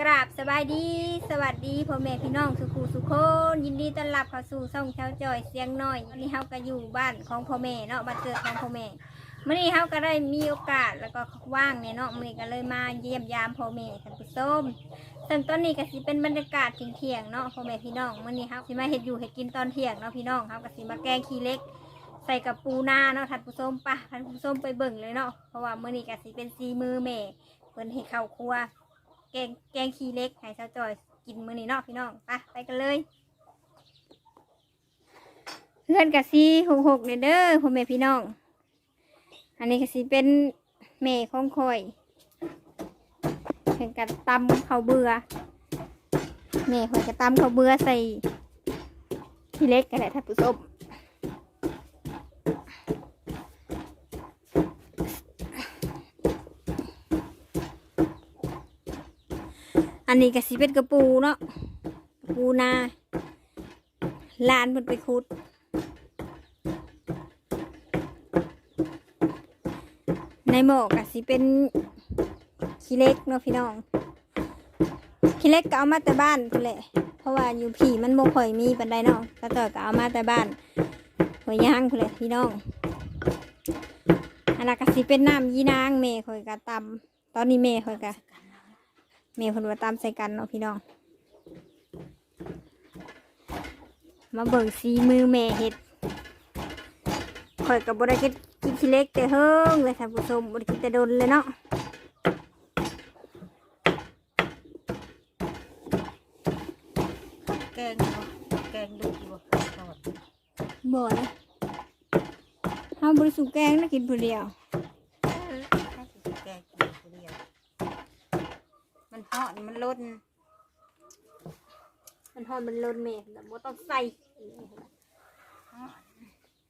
กราบสบายดี สวัสดีพ่อแม่พี่น้องสุขูสุขคนยินดีต้อนรับเข้าสู่ช่องเช้าจอยเสียงน้อยวันนี้เฮาก็อยู่บ้านของพ่อแม่เนาะบ้านเกิดของพ่อแม่มื่อนี้เฮาก็ได้มีโอกาสแล้วก็ว่างเนี่ยเนาะมื่อนี้ก็เลยมาเยี่ยมยามพ่อแม่ท่านผู้ชมซึ่งตอนนี้ก็สิเป็นบรรยากาศเที่ยงๆเนาะพ่อแม่พี่น้องมื่อนี้เฮาสิมาเฮ็ดอยู่เฮ็ดกินตอนเที่ยงเนาะพี่น้องเฮาก็สิมาแกงขี้เล็ก ใส่กับปูนาเนาะท่านผู้ชมปะท่านผู้ชมไปเบิ่งเลยเนาะเพราะว่ามื่อนี้ก็สิเป็นซีมือแม่ เพิ่นเฮ็ดข้าวครัว แกงแกงขี้เล็กให้สาวจอยกินมื้อนี้เนาะพี่น้องไปไปกันเลย เพื่อนกับซีหกหกเด้อพ่อแม่พี่น้อง อันนี้ก็สิเป็นแม่ของคอยเพิ่นกับตำข้าวเบื่อแม่คอยกับตำข้าวเบื่อใส่ขี้เล็กกันแหละท่านผู้ชม อันนี้ก็สิเป็นกระปูเนาะกระปูนาลานเพิ่นไปขุดในหมอกอะสิเป็นขี้เล็กเนาะพี่น้องขี้เล็กก็เอามาแต่บ้านพุ่นแหละ เพราะว่าอยู่ผีมันโมค่อยมีปันไดเนาะก็ต่อยก็เอามาแต่บ้านหัวย่างพุ่นแหละพี่น้องอันนั้นก็สิเป็นน้ำยีนางเมย์คอยกะตำตอนนี้เมย์คอยกะ มย์คนว่าตำใส่กันเนาะพี่น้อง มาเบิ่งซีมือแม่เฮ็ดคอยกับบได้กินกินขี้เล็กแต่เฮิงเลยท่านผู้ชมบได้กินแต่โดนเลยเนาะแกงอยู่บ่แกงดูอยู่บ่ทอดบ่นะเฮาบริสุทธิ์แกงนะกินผู้เดียว ถ้าสิแกงกินคนเดียว มันทอดมันล้นมันหอมมันลนเมฆแต่บ่ต้องใส่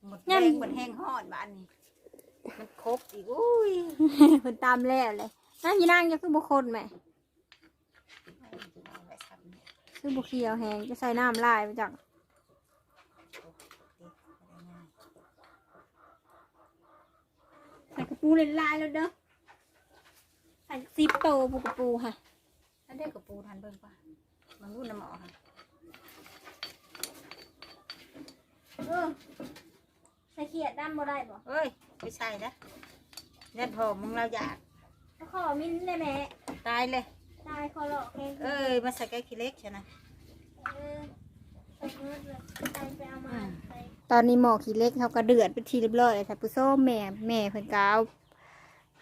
หมดแรงหมดแห้งหอดบ้านนี้มันครบอีกอุ้ยเพิ่นตามแล้วเลยนั่นยีนางจะคือบ่คนแหม่คือบ่เคียวแหงจะใส่น้ำลายไปจังใส่กระปูเลยลายแล้วเด้อใส่ซิปโตปูกระปูค่ะ ถ้าได้กับปูทันเบิ่งป่ะมันรุ่นน้ำหมอค่ะเออใส่เขียดดำบ่ได้บ่เอ้ยไม่ใช่นะยันพอมึงเราอยากขอมินได้แม่ตายเลย ตายคอหลอกแกงเอ้ยมาใส่แกงขี้เล็กใช่ไหมเออใส่เงินเลยใส่ไปเอามาอืมใส่ตอนนี้หมอขี้เล็กเขาก็เดือดเป็นทีเรียบร้อยเลยค่ะผู้ส้มแม่แม่เพิ่นก็เอา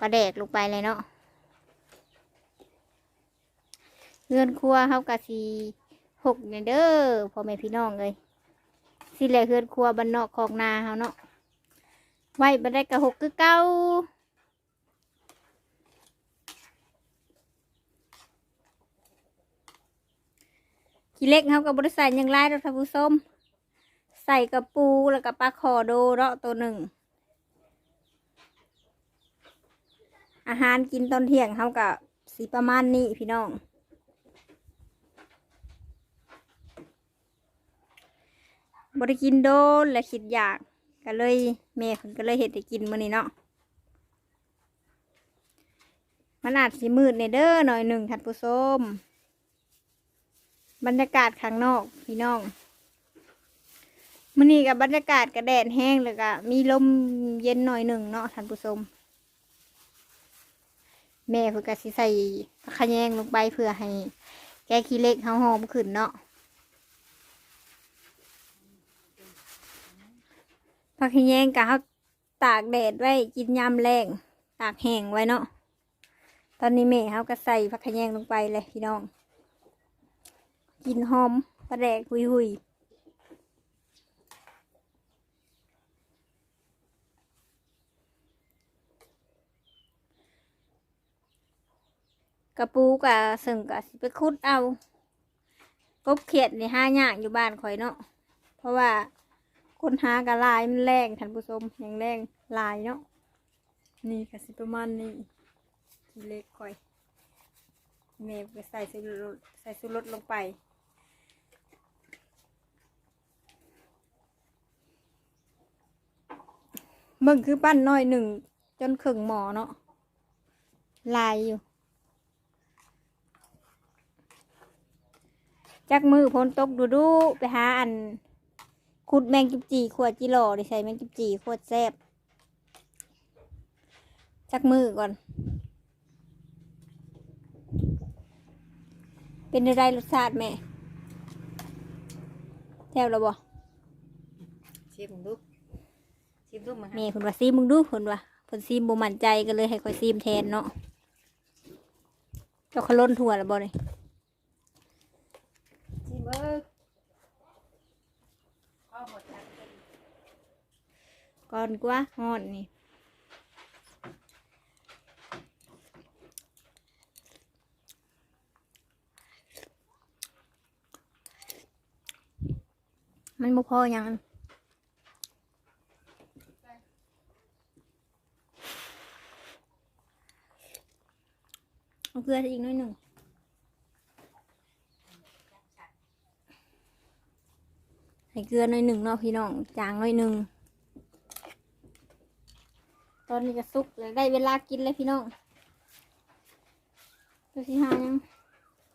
ปลาแดกลงไปเลยเนาะ เรือนครัวเขากะสีหกเนี่ยเด้อพ่อแม่พี่น้องเลยสิแหละเรือนครัวบ้านนอกของนาเขาเนาะไว้บันไดกะหกคือเก้าขี้เล็กเขาก็บริใส่หยังไรเราทำผู้ส้ม ใส่กระปูแล้วก็ปลาคอโดเนาะตัวหนึ่ง อาหารกินตอนเที่ยงเขากับสีประมาณนี้พี่น้อง บริกินโดนและคิดอยากก็เลยแม่คนก็เลยเห็ดให้กินมื้อนี้เนาะมันอาจสิมืดในเด้อหน่อยหนึ่งท่านผู้ชมบรรยากาศข้างนอกพี่น้องมื่อนี้กับบรรยากาศกระแดดแห้งเลยก็มีลมเย็นหน่อยหนึ่งเนาะท่านผู้ชมแม่เพื่อกสิใส่ขะแยงลงไปเพื่อให้แกขี้เล็กเฮาหอมขึ้นเนาะ ผักขะแยงกะเฮาตากแดดไว้กินยามแรงตากแห้งไว้เนาะตอนนี้แม่เฮาก็ใส่ผักขะแยงลงไปเลยพี่น้อง กินหอมปลาแดกหุยหุยๆกระปูกะสึงกะสิไปคุดเอากบเขียดในห้าอย่างอยู่บ้านข่อยเนาะเพราะว่า คนหากะลายมันแรงท่านผู้ชมแหงแรงลายเนาะนี่ค่ะสิประมาณนี้ทีเล็กค่อยเมย์ใส่สุรใส่สุรสลงไป เบิ่งคือปั้นน้อยหนึ่งจนขึงหมอเนาะลายอยู่จักมือพ้นตกดูดูไปหาอัน ขุดแมงกิบจีขวดจิโร่ดิใส่แมงกิบจีขวดแซบจักมือก่อน เป็นอะไรรสชาติแม่แซ่บแล้วบ่ชิมดูชิมดูมาแม่เพิ่นว่าซีมึงดูเพิ่นว่าเพิ่นซีมบ่มั่นใจก็เลยให้ข่อยซีมแทนเนาะเจ้าขล้นถั่วแล้วบ่นี่ชิมเบิ้ง เอาหมดแล้วก่อนกว่าฮอดนี่มันบ่พอหยังเอาเกลืออีกน้อยหนึ่ง ส่เกลือหน่อยหนึ่งเนาะพี่น้องจางหน่อยหนึ่งตอนนี้จะสุกแล้วได้เวลากินเลยพี่น้องดูสิหายัง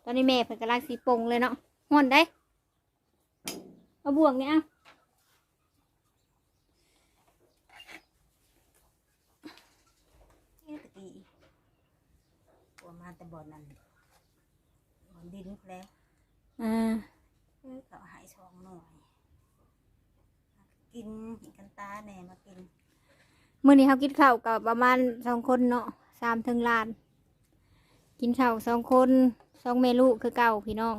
ตอนนี้แม่เพิ่นกำลังสีปงเลยเนาะห่อนได้เอาบ่วงเนี่ยอะเอ๊ะตะกี้ตัวมาแต่บ่อนั่นบ่อนดินแล้วอ่าเอ้ยเขาหายช่องหน่อย กินเห็นกันตาแหน่มากินมื่อนี้เขากินข้าวกับประมาณสองคนเนาะสามถึงล้าน กินข้าวสองคนสองเมลูกคือเก่าพี่น้อง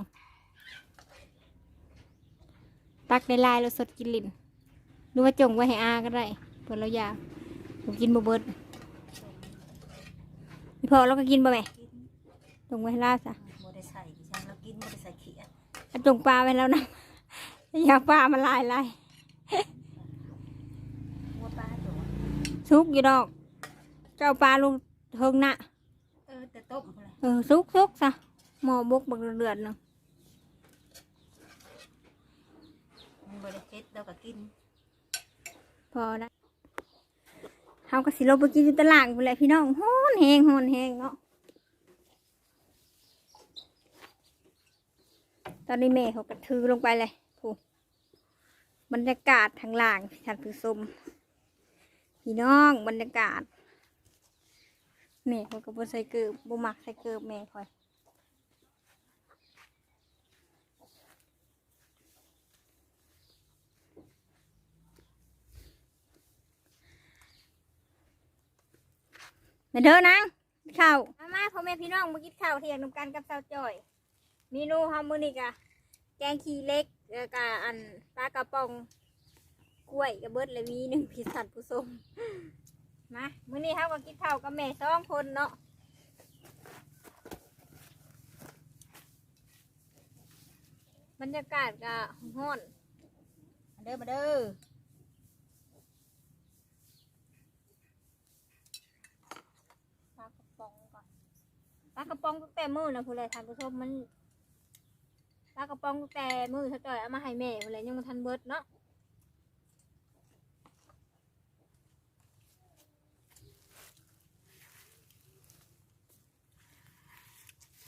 ตักในลายแล้วสดกินลิ้นหรือว่าจงไว้ให้อาก็ได้เพื่อเราอยากผมกินบ่เบิดพี่พอเราก็กินบ่แม่กินจงไว้ให้ลาซะบ่ได้ใส่ดิฉันแล้วกินบ่ได้ใส่เขียดเอาจงปลาไว้แล้วนะ อยากปลามันลายลาย หัวปลาตัว ซุกอยู่ดอก เจ้าปลาลงเทิงน่ะ เออแต่ต้มพุ่นเลยเออซุกซุกซะหมอบกบักเดือดๆเนาะมันบ่ได้เผ็ดเราก็กินพอได้เฮาก็สิลงไปกินอยู่ตลาดพุ่นแหละพี่น้องฮ้อนแหงฮ้อนแหงเนาะตอนนี้แม่เขาก็ถือลงไปเลยผู้บรรยากาศทางล่างท่านผู้ชม พี่น้องบรรยากาศแม่เขาก็บ่ใส่เกลือบ่มักใส่เกลือแม่คอยมาเด้อนางข้าวมามาพ่อแม่พี่น้องมากินข้าวเที่ยงนำกันกับสาวจอยเมนูเฮามื้อนี้กะแกงขี้เล็กแล้วก็อันปลากระป๋อง กล้วยกระเบิดเลยมีหนึ่งพิสันผู้ชมมามื้อนี้เฮาก็กินข้าวกับแม่สองคนเนาะบรรยากาศก็ร้อนมาเด้อมาเด้อปลากระป๋องก่อนปลากระป๋องตั้งแต่มื้อนะผู้ใดทานผู้ชมมันปลากระป๋องตั้งแต่มื้อสาวจอยเอามาให้แม่ผู้ใดยังบ่ทันเบิดเนาะ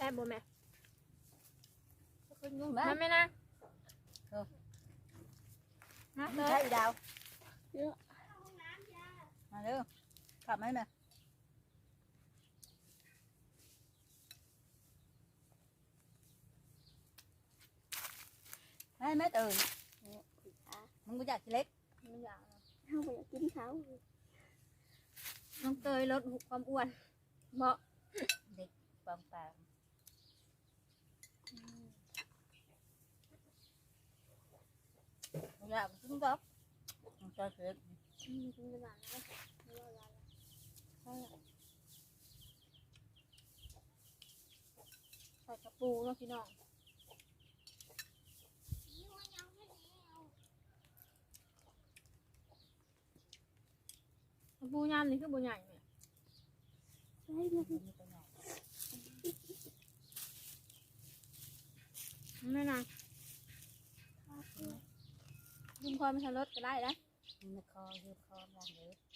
ซ่บบ่แม่ขึ้นยุ่งมาบ้านแม่นะมาเลใช่ยดาวมาเด้อขับไหมแม่ให้แม่ตื่นมึงกูอยากกินเล็กไม่อยากนะเขาอยากกินเขาน้องเตยลดความอ้วนเพราะเด็กบางปางมึงอ ยากกินก็มึงจะเกิดอืมกินกันหลายนะไม่ว่าหลายนะใช่อใส่กระปูเนาะพี่น้องกระปูยามนี่คือบ่ใหญ่แม่ไม่นาน คุณคอยมไม่ใช่รถก็ได้นะมันคอยืดคอมาเลย